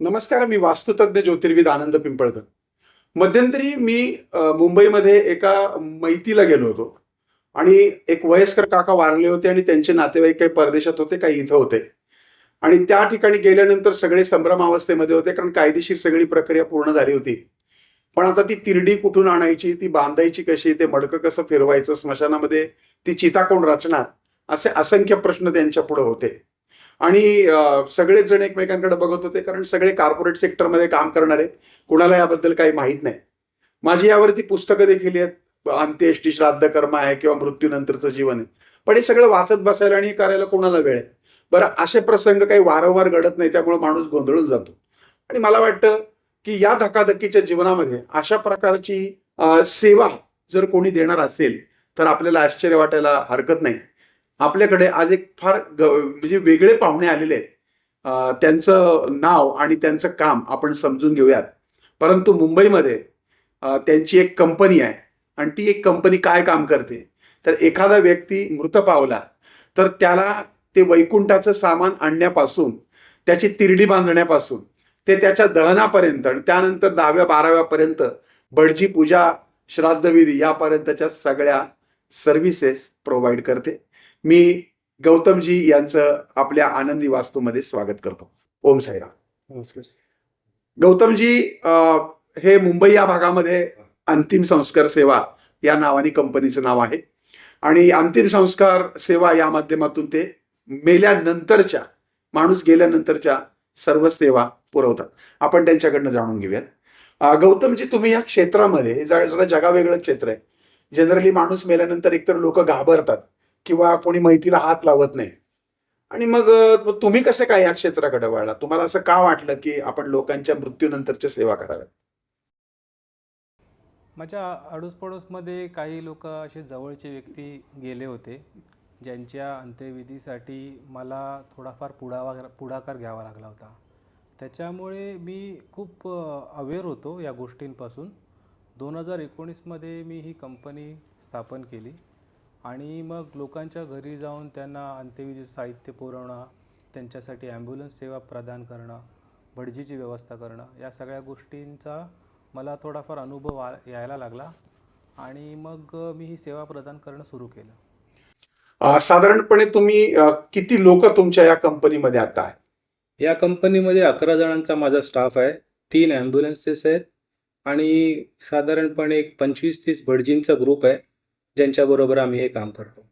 नमस्कार मी वास्तुतज्ञ ज्योतिर्विद आनंद पिंपळकर. मध्यंतरी मी मुंबईमध्ये एका मैतीला गेलो होतो. आणि एक वयस्कर काका वारले होते आणि त्यांचे नातेवाईक काही परदेशात होते काही इथं होते. आणि त्या ठिकाणी गेल्यानंतर सगळे संभ्रमावस्थेमध्ये होते कारण कायदेशीर सगळी प्रक्रिया पूर्ण झाली होती. पण आता ती तिरडी कुठून आणायची ती बांधायची कशी ते मडकं कसं फिरवायचं स्मशानामध्ये ती चिता कोण रचणार असे असंख्य प्रश्न त्यांच्या पुढे होते. आणि अ, सगळेच जण एकमेकांकडे बघत होते कारण सगळे कॉर्पोरेट सेक्टरमध्ये काम करणारे. कुणाला याबद्दल काही माहीत नाही. माझी यावरती पुस्तकं देखील आहेत. अंत्येष्टी श्राद्ध कर्म आहे किंवा मृत्यूनंतरचं जीवन आहे. पण हे सगळं वाचत बसायला आणि करायला कोणाला वेळ आहे? बरं असे प्रसंग काही वारंवार घडत नाही त्यामुळे माणूस गोंधळून जातो. आणि मला वाटतं की या धकाधकीच्या जीवनामध्ये अशा प्रकारची सेवा जर कोणी देणार असेल तर आपल्याला आश्चर्य वाटायला हरकत नाही. आपल्याकडे आज एक फार ग म्हणजे वेगळे पाहुणे आलेले आहेत. त्यांचं नाव आणि त्यांचं काम आपण समजून घेऊयात. परंतु मुंबईमध्ये त्यांची एक कंपनी आहे आणि ती एक कंपनी काय काम करते? तर एखादा व्यक्ती मृत पावला तर त्याला ते वैकुंठाचं सामान आणण्यापासून त्याची तिरडी बांधण्यापासून ते त्याच्या दहनापर्यंत आणि त्यानंतर दहाव्या बाराव्यापर्यंत बडजी पूजा श्राद्धविधी यापर्यंतच्या सगळ्या सर्व्हिसेस प्रोव्हाइड करते. मी गौतमजी यांचं आपल्या आनंदी वास्तूमध्ये स्वागत करतो. ओम साईराम. नमस्कार गौतमजी हे मुंबई या भागामध्ये अंतिम संस्कार सेवा या नावाने कंपनीचं नाव आहे. आणि अंतिम संस्कार सेवा या माध्यमातून ते मेल्यानंतरच्या माणूस गेल्यानंतरच्या सर्व सेवा पुरवतात. आपण त्यांच्याकडनं जाणून घेऊयात. गौतमजी तुम्ही या क्षेत्रामध्ये हे जरा जरा जगावेगळं क्षेत्र आहे. जनरली माणूस मेल्यानंतर एकतर लोक घाबरतात. किंवा कोणी माहितीला हात लावत नाही. आणि मग तुम्ही कसं काय या क्षेत्राकडे वळला? तुम्हाला असं का वाटलं की आपण लोकांच्या मृत्यूनंतरच्या सेवा कराव्यात? माझ्या आडोसपडोसमध्ये काही लोक असे जवळचे व्यक्ती गेले होते ज्यांच्या अंत्यविधीसाठी मला थोडाफार पुढावा पुढाकार घ्यावा लागला होता. त्याच्यामुळे मी खूप अवेअर होतो या गोष्टींपासून. दोन हजार एकोणीसमध्ये मी ही कंपनी स्थापन केली. आणि मग लोकांच्या घरी जाऊन त्यांना अंत्यविधीचं साहित्य पुरवणं त्यांच्यासाठी ॲम्ब्युलन्स सेवा प्रदान करणं भटजीची व्यवस्था करणं या सगळ्या गोष्टींचा मला थोडाफार अनुभव आ यायला लागला आणि मग मी ही सेवा प्रदान करणं सुरू केलं. साधारणपणे तुम्ही किती लोक तुमच्या या कंपनीमध्ये आता आहे या कंपनीमध्ये अकरा जणांचा माझा स्टाफ आहे तीन ॲम्ब्युलन्सेस आहेत आणि साधारणपणे एक पंचवीस तीस भटजींचा ग्रुप आहे. ज्यांच्याबरोबर आम्ही हे काम करतो.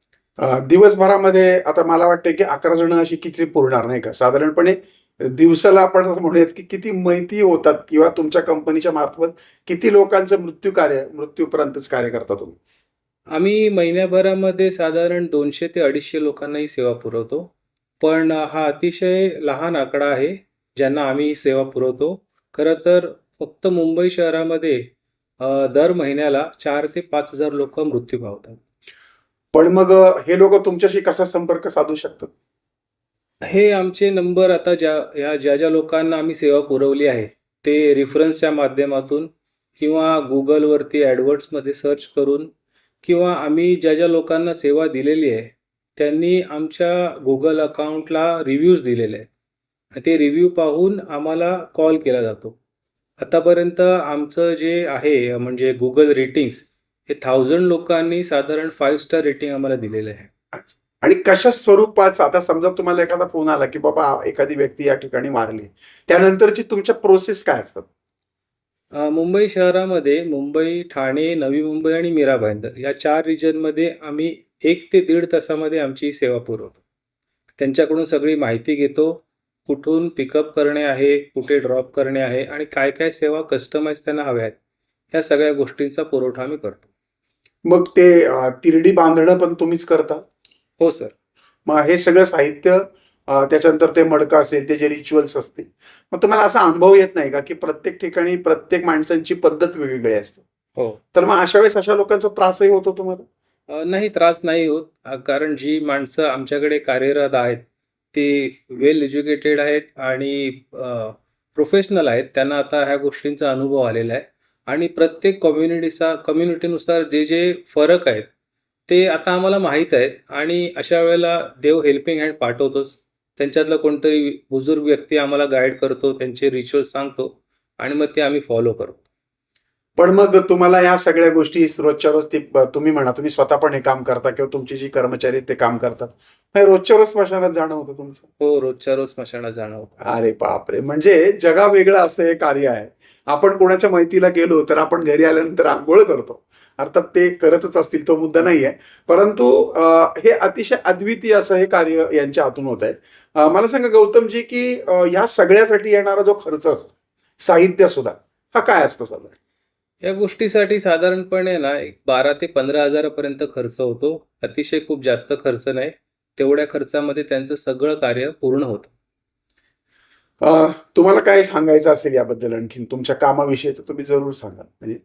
दिवसभरामध्ये आता मला वाटतं की अकरा जण अशी किती पुरणार नाही का? साधारणपणे दिवसाला आपण म्हणूयात की किती माहिती होतात किंवा तुमच्या कंपनीच्या मार्फत किती लोकांचं मृत्यू कार्य मृत्यूपर्यंतच कार्य करता तुम्ही? आम्ही महिन्याभरामध्ये साधारण दोनशे ते अडीचशे लोकांना ही सेवा पुरवतो. पण हा अतिशय लहान आकडा आहे ज्यांना आम्ही सेवा पुरवतो. खरं तर फक्त मुंबई शहरामध्ये दर महिन्याला चार ते पाच हजार लोक मृत्यू पावतात. पण मग हे लोक तुमच्याशी कसा संपर्क साधू शकतात? हे आमचे नंबर आता ज्या या ज्या ज्या लोकांना आम्ही सेवा पुरवली आहे ते रेफरन्सच्या माध्यमातून किंवा गुगलवरती ॲडवर्ड्समध्ये सर्च करून किंवा आम्ही ज्या ज्या लोकांना सेवा दिलेली आहे त्यांनी आमच्या गुगल अकाउंटला रिव्ह्यूज दिलेले आहेत. ते रिव्ह्यू पाहून आम्हाला कॉल केला जातो. आतापर्यंत आमचं जे आहे म्हणजे गुगल रेटिंग्स हे थाउजंड लोकांनी साधारण फाईव्ह स्टार रेटिंग आम्हाला दिलेलं आहे. आणि कशा स्वरूपाचा आता समजा तुम्हाला एखादा फोन आला की बाबा एखादी व्यक्ती या ठिकाणी मारली त्यानंतरची तुमच्या प्रोसेस काय असतात? मुंबई शहरामध्ये मुंबई ठाणे नवी मुंबई आणि मीरा भाईंदर या चार रिजनमध्ये आम्ही एक ते दीड तासामध्ये आमची सेवा पुरवतो. त्यांच्याकडून सगळी माहिती घेतो कुठून पिकअप करणे आहे कुठे ड्रॉप करणे आहे आणि काय काय सेवा कस्टमाइज त्यांना हव्या आहेत ह्या सगळ्या गोष्टींचा पुरवठा आम्ही करतो. मग ते तिरडी बांधणं पण तुम्हीच करता? हो सर मग हे सगळं साहित्य त्याच्यानंतर ते मडकं असेल ते जे रिच्युअल्स असतील. मग तुम्हाला असा अनुभव येत नाही का की प्रत्येक ठिकाणी प्रत्येक माणसांची पद्धत वेगवेगळी असते? हो. तर मग अशा वेळेस अशा लोकांचा त्रासही होतो तुम्हाला? नाही त्रास नाही होत. कारण जी माणसं आमच्याकडे कार्यरत आहेत ते वेल एज्युकेटेड आहेत आणि प्रोफेशनल आहेत. त्यांना आता ह्या गोष्टींचा अनुभव आलेला आहे. आणि प्रत्येक कम्युनिटीचा कम्युनिटीनुसार जे जे फरक आहेत ते आता आम्हाला माहीत आहेत. आणि अशा वेळेला देव हेल्पिंग हँड पाठवतोच. त्यांच्यातला कोणतरी बुजुर्ग व्यक्ती आम्हाला गाईड करतो त्यांचे रिच्युअल सांगतो आणि मग ते आम्ही फॉलो करतो. पण मग तुम्हाला या सगळ्या गोष्टी रोजच्या रोज ती तुम्ही म्हणा तुम्ही स्वतः पण हे काम करता किंवा तुमची जी कर्मचारी ते काम करतात. रोजच्या रोज स्मशानात जाणं होतं तुमचं? हो रोजच्या रोज स्मशानात जाणं होतं. अरे बापरे! म्हणजे जगा वेगळं असं हे कार्य आहे. आपण कोणाच्या माहितीला गेलो तर आपण घरी आल्यानंतर आंघोळ करतो. अर्थात ते करतच असतील तो मुद्दा नाही आहे. परंतु हे अतिशय अद्वितीय असं हे कार्य यांच्या हातून होत आहे. मला सांगा गौतमजी की अं, या सगळ्यासाठी येणारा जो खर्च असतो, साहित्य सुद्धा हा काय असतो साधारण? या गोष्टीसाठी साधारणपणे ना एक बारा ते पंधरा हजारापर्यंत खर्च होतो. अतिशय खूप जास्त खर्च नाही. तेवढ्या खर्चामध्ये त्यांचं सगळं कार्य पूर्ण होतं. अं, तुम्हाला काय सांगायचं असेल याबद्दल आणखीन? तुमच्या कामाविषयी तर तुम्ही जरूर सांगा. म्हणजे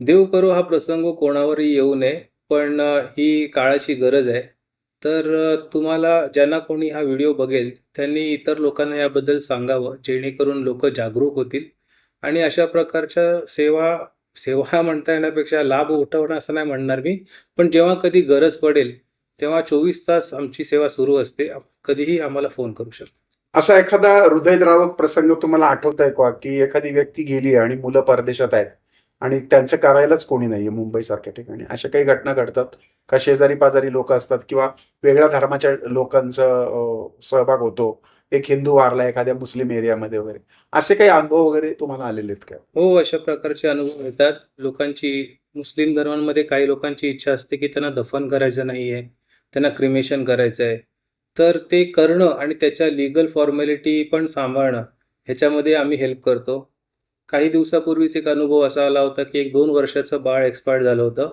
देव करो हा प्रसंग कोणावरही येऊ नये पण अ, ही काळाची गरज आहे. तर अ, तुम्हाला ज्यांना कोणी हा व्हिडिओ बघेल त्यांनी इतर लोकांना याबद्दल सांगावं जेणेकरून लोक जागरूक होतील. आणि अशा प्रकारच्या सेवा सेवा म्हणता येण्यापेक्षा लाभ उठवणं असं नाही म्हणणार मी. पण जेव्हा कधी गरज पडेल तेव्हा चोवीस तास आमची सेवा सुरू असते. कधीही आम्हाला फोन करू शकतो. असा एखादा हृदयद्रावक प्रसंग तुम्हाला आठवत आहे का? की एखादी व्यक्ती गेली आणि मुलं परदेशात आहेत आणि त्यांचं करायलाच कोणी नाहीये मुंबई सारख्या ठिकाणी? अशा काही घटना घडतात का? शेजारी पाजारी लोक असतात किंवा वेगळ्या धर्माच्या लोकांचा सहभाग होतो एक हिंदू वारला एखाद्या मुस्लिम एरियामध्ये वगैरे. असे काही अनुभव वगैरे तुम्हाला आलेले आहेत का? हो अशा प्रकारचे अनुभव येतात लोकांची मुस्लिम धर्मांमध्ये काही लोकांची इच्छा असते की त्यांना दफन करायचं नाही आहे त्यांना क्रिमेशन करायचं आहे तर ते करणं आणि त्याच्या लिगल फॉर्मॅलिटी पण सांभाळणं ह्याच्यामध्ये आम्ही हेल्प करतो. काही दिवसापूर्वीच एक अनुभव असा आला होता की एक दोन वर्षाचं बाळ एक्सपायर झालं होतं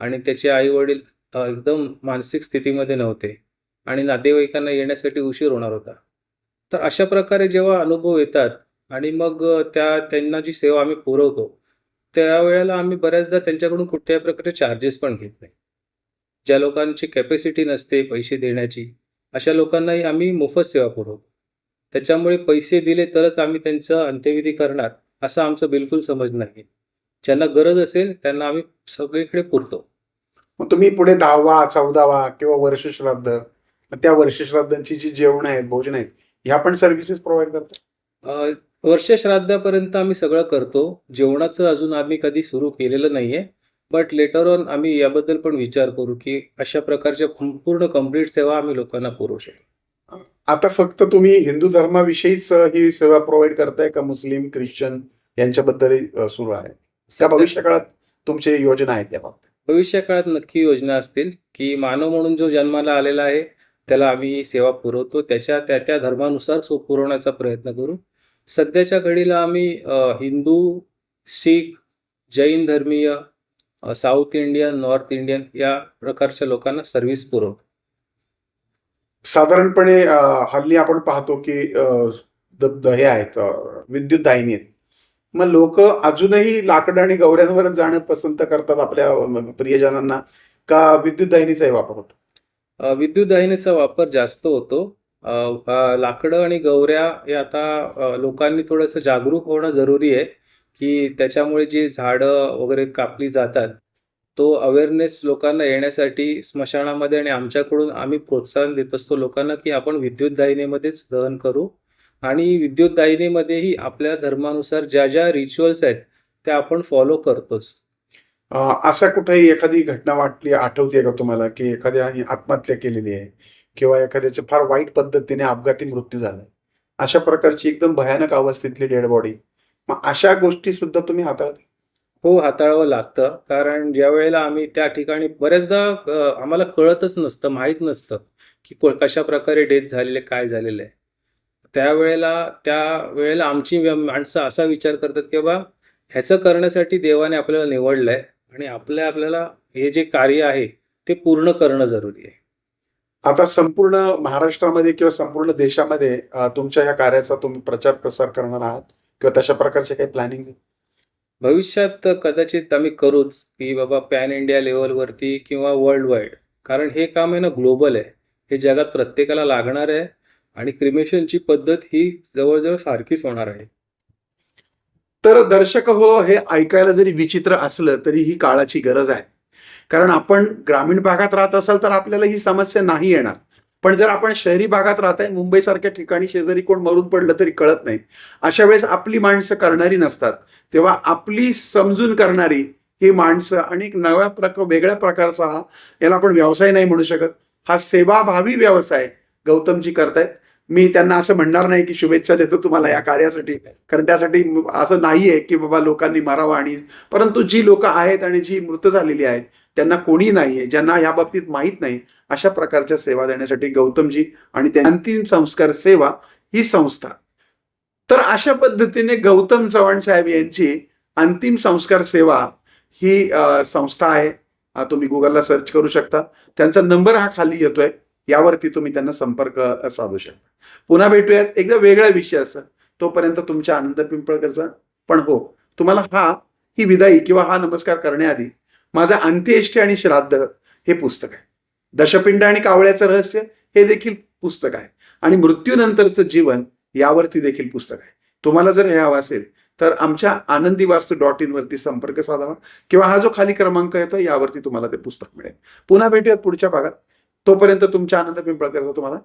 आणि त्याचे आई वडील एकदम मानसिक स्थितीमध्ये नव्हते आणि नातेवाईकांना येण्यासाठी उशीर होणार होता. तर अशा प्रकारे जेव्हा अनुभव येतात आणि मग त्या त्यांना जी सेवा आम्ही पुरवतो त्यावेळेला आम्ही बऱ्याचदा त्यांच्याकडून कुठल्याही प्रकारे चार्जेस पण घेत नाही. ज्या लोकांची कॅपॅसिटी नसते पैसे देण्याची अशा लोकांनाही आम्ही मोफत सेवा पुरवतो. त्याच्यामुळे पैसे दिले तरच आम्ही त्यांचं अंत्यविधी करणार असं आमचं बिलकुल समज नाही ज्यांना गरज असेल त्यांना आम्ही सगळीकडे पुरतो. मग तुम्ही पुढे दहावा चौदावा किंवा वर्षश्राद्ध त्या वर्षश्राद्धांची जी जेवण आहेत भोजन आहेत ह्या पण सर्व्हिसेस प्रोव्हाइड करतात? अ, वर्षश्राद्धापर्यंत आम्ही सगळं करतो. जेवणाचं अजून आम्ही कधी सुरू केलेलं नाहीये. बट लेटर ऑन आम्ही याबद्दल पण विचार करू की अशा प्रकारच्या पूर्ण कंप्लीट सेवा आम्ही लोकांना पुरवू शकतो. आता फक्त तुम्ही हिंदू धर्माविषयीच ही सेवा प्रोव्हाइड करताय का? मुस्लिम ख्रिश्चन यांच्याबद्दलही अ, सुरू आहे. त्या भविष्य काळात तुमची योजना आहेत या बाबतीत. भविष्य काळात नक्की योजना असतील की मानव म्हणून जो जन्माला आलेला आहे त्याला आम्ही सेवा पुरवतो. त्याच्या त्या त्या धर्मानुसार सो पुरवण्याचा प्रयत्न करू. सध्याच्या घडीला आम्ही हिंदू शीख जैन धर्मीय साऊथ इंडियन नॉर्थ इंडियन या प्रकारच्या लोकांना सर्व्हिस पुरवतो. साधारणपणे हल्ली आपण पाहतो की द- हे आहेत विद्युत दाहिनी आहेत. मग लोक अजूनही लाकड आणि गौऱ्यांवरच जाणं पसंत करतात आपल्या प्रियजनांना. का विद्युत दाहिनीचाही वापर होतो? विद्युत दाहिनीचा वापर जास्त होतो. लाकडं आणि गौऱ्या हे आता लोकांनी थोडंसं जागरूक होणं जरुरी आहे की त्याच्यामुळे जी झाडं वगैरे कापली जातात तो अवेअरनेस लोकांना येण्यासाठी स्मशानामध्ये आणि आमच्याकडून आम्ही प्रोत्साहन देत असतो लोकांना की आपण विद्युत दाहिनीमध्येच दहन करू. आणि विद्युत दाहिनीमध्येही आपल्या धर्मानुसार ज्या ज्या रिच्युअल्स आहेत त्या आपण फॉलो करतोच. असा कुठेही एखादी घटना वाटली आठवते का तुम्हाला की एखाद्याने आत्महत्या केलेली आहे किंवा एखाद्याचे फार वाईट पद्धतीने अपघाती मृत्यू झाला अशा प्रकारची एकदम भयानक अवस्थेतली डेड बॉडी. मग अशा गोष्टी सुद्धा तुम्ही हाताळता? हो हाताळावं लागतं. कारण ज्या वेळेला आम्ही त्या ठिकाणी बऱ्याचदा आम्हाला कळतच नसतं माहीत नसतं की कशा प्रकारे डेथ झालेले काय झालेलं आहे. त्यावेळेला त्या वेळेला आमची माणसं असा विचार करतात की बाबा ह्याचं करण्यासाठी देवाने आपल्याला निवडलं आहे आणि आपल्या आपल्याला हे जे कार्य आहे ते पूर्ण करणं जरुरी आहे. आता संपूर्ण महाराष्ट्रामध्ये किंवा संपूर्ण देशामध्ये तुमच्या या कार्याचा तुम्ही प्रचार प्रसार करणार आहात? किंवा तशा प्रकारचे काही प्लॅनिंग भविष्यात कदाचित आम्ही करूच की बाबा पॅन इंडिया लेवलवरती किंवा वर्ल्ड वाईड कारण हे काम आहे ना ग्लोबल आहे. हे जगात प्रत्येकाला लागणार आहे. आणि क्रिमेशनची पद्धत ही जवळजवळ सारखीच होणार आहे. तर दर्शक हो हे ऐकायला जरी विचित्र असलं तरी ही काळाची गरज आहे. कारण आपण ग्रामीण भागात राहत असाल तर आपल्याला ही समस्या नाही येणार. पण जर आपण शहरी भागात राहताय मुंबईसारख्या ठिकाणी शेजारी कोण मरून पडलं तरी कळत नाही. अशा वेळेस आपली माणसं करणारी नसतात. तेव्हा आपली समजून करणारी ही माणसं आणि एक नव्या प्रकार वेगळ्या प्रकारचा हा याला आपण व्यवसाय नाही म्हणू शकत. हा सेवाभावी व्यवसाय गौतमजी करतायत. मी त्यांना असं म्हणणार नाही की शुभेच्छा देतो तुम्हाला या कार्यासाठी. कारण त्यासाठी असं नाहीये की बाबा लोकांनी मारावं आणि परंतु जी लोक आहेत आणि जी मृत झालेली आहेत त्यांना कोणी नाहीये ज्यांना या बाबतीत माहीत नाही अशा प्रकारच्या सेवा देण्यासाठी गौतमजी आणि त्या अंतिम संस्कार सेवा ही संस्था. तर अशा पद्धतीने गौतम चव्हाण साहेब यांची अंतिम संस्कार सेवा ही संस्था आहे. तुम्ही गुगलला सर्च करू शकता. त्यांचा नंबर हा खाली येतोय. यावरती तुम्ही त्यांना संपर्क साधू शकता. पुन्हा भेटूयात. एकदा वेगळा विषय असं. तोपर्यंत तुमच्या आनंद पिंपळकरचा. पण हो तुम्हाला हा ही विदाई किंवा हा नमस्कार करण्याआधी माझं अंत्येष्टी आणि श्राद्ध हे पुस्तक आहे. दशपिंड आणि कावळ्याचं रहस्य हे देखील पुस्तक आहे. आणि मृत्यूनंतरचं जीवन यावरती देखील पुस्तक आहे. तुम्हाला जर हे हवं असेल तर आमच्या आनंदी वास्तू डॉट इन वरती संपर्क साधावा किंवा हा जो खाली क्रमांक येतो यावरती तुम्हाला ते पुस्तक मिळेल. पुन्हा भेटूयात पुढच्या भागात. तोपर्यंत तुमच्या आनंद पिंपळकरचा तुम्हाला.